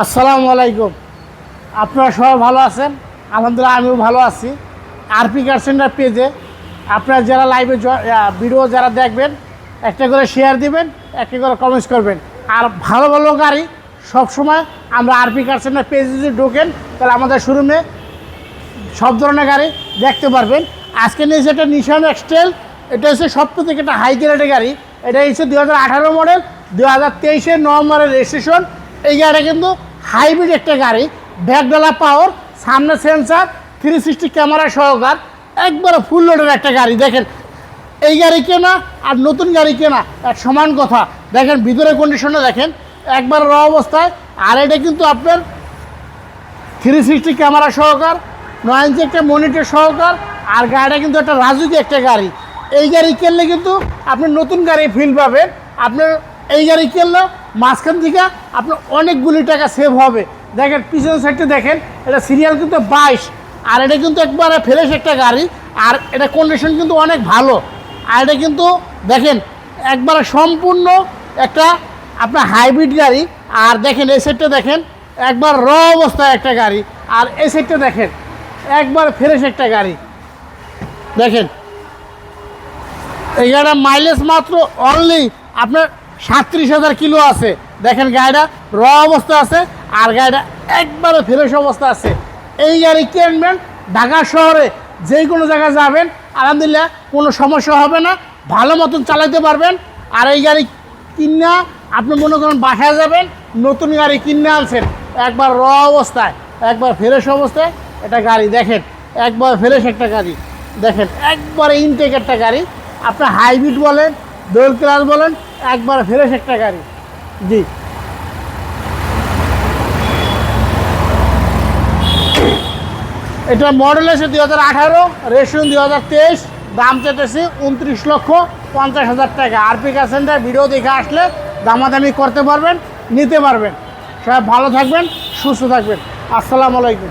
আসসালামু আলাইকুম। আপনারা সবাই ভালো আছেন? আলহামদুলিল্লাহ, আমিও ভালো আছি। আরপি কার সেন্টার পেজে আপনারা যারা লাইভে ভিডিও যারা দেখবেন, একটা করে শেয়ার দিবেন, একটা করে কমেন্টস করবেন। আর ভালো ভালো গাড়ি সবসময় আমরা আরপি কার সেন্টার পেজে যদি ঢোকেন, তাহলে আমাদের শোরুমে সব ধরনের গাড়ি দেখতে পারবেন। আজকে নিয়েছে একটা নিশান এক্সটেল এটা হচ্ছে সবথেকে থেকে একটা হাই গ্রেডের গাড়ি। এটা হচ্ছে দু হাজার আঠারো মডেল দু হাজার তেইশের নভেম্বরের রেজিস্ট্রেশন এই গাড়িটা কিন্তু হাইব্রিড একটা গাড়ি। ব্যাকডালা পাওয়ার সামনে সেন্সার থ্রি সিক্সটি ক্যামেরা সহকার একবারে ফুল লোডের একটা গাড়ি, দেখেন। এই গাড়ি কেনা আর নতুন গাড়ি কেনা এক সমান কথা। দেখেন, ভিতরের কন্ডিশনে দেখেন। একবার র অবস্থায়। আর এটা কিন্তু আপনার থ্রি সিক্সটি ক্যামেরা সহকার নয় ইঞ্চি একটা মনিটর সহকার আর গাড়িটা কিন্তু একটা রাজুকি একটা গাড়ি। এই গাড়ি কিনলে কিন্তু আপনি নতুন গাড়ি ফিল পাবেন। আপনার এই গাড়ি কিনলে মাঝখান থেকে আপনার অনেকগুলি টাকা সেভ হবে। দেখেন পিছন সাইডটা দেখেন, এটা সিরিয়াল কিন্তু বাইশ, আর এটা কিন্তু একবারে ফ্রেশ একটা গাড়ি, আর এটা কন্ডিশন কিন্তু অনেক ভালো। আর এটা কিন্তু দেখেন, একবারে সম্পূর্ণ একটা আপনার হাইব্রিড গাড়ি, আর দেখেন, এই সাইডটা দেখেন, একবার র অবস্থায় একটা গাড়ি, আর এই সাইডটা দেখেন, একবার ফ্রেশ একটা গাড়ি। দেখেন, এই গাড়িটা মাইলেজ মাত্র অনলি আপনার সাতত্রিশ হাজার কিলো আছে। দেখেন গাড়িটা র অবস্থা আছে, আর গাড়িটা একবারে ফ্রেশ অবস্থা আছে। এই গাড়ি কিনবেন ঢাকা শহরে যে কোনো জায়গায় যাবেন, আলহামদুলিল্লাহ কোনো সমস্যা হবে না, ভালো মতন চালাতে পারবেন। আর এই গাড়ি কিনা আপনি মনে করেন বাসায় যাবেন, নতুন গাড়ি কিনে আনছেন, একবার র অবস্থায়, একবার ফ্রেশ অবস্থায়, এটা গাড়ি দেখেন, একবার ফ্রেশ একটা গাড়ি। দেখেন, একবারে ইনটেক একটা গাড়ি। আপনার হাইব্রিড বলেন দোল ক্লাস বলেন একবার ফ্রেশ একটা গাড়ি। জি। এটা মডেল এসে দুই হাজার আঠারো রেশন দুই হাজার তেইশ, দাম চেতেছি উনত্রিশ লক্ষ পঞ্চাশ হাজার টাকা। আরপি কার সেন্টার ভিডিও দেখে আসলে দামাদামি করতে পারবেন, নিতে পারবেন। সবাই ভালো থাকবেন, সুস্থ থাকবেন। আসসালামু আলাইকুম।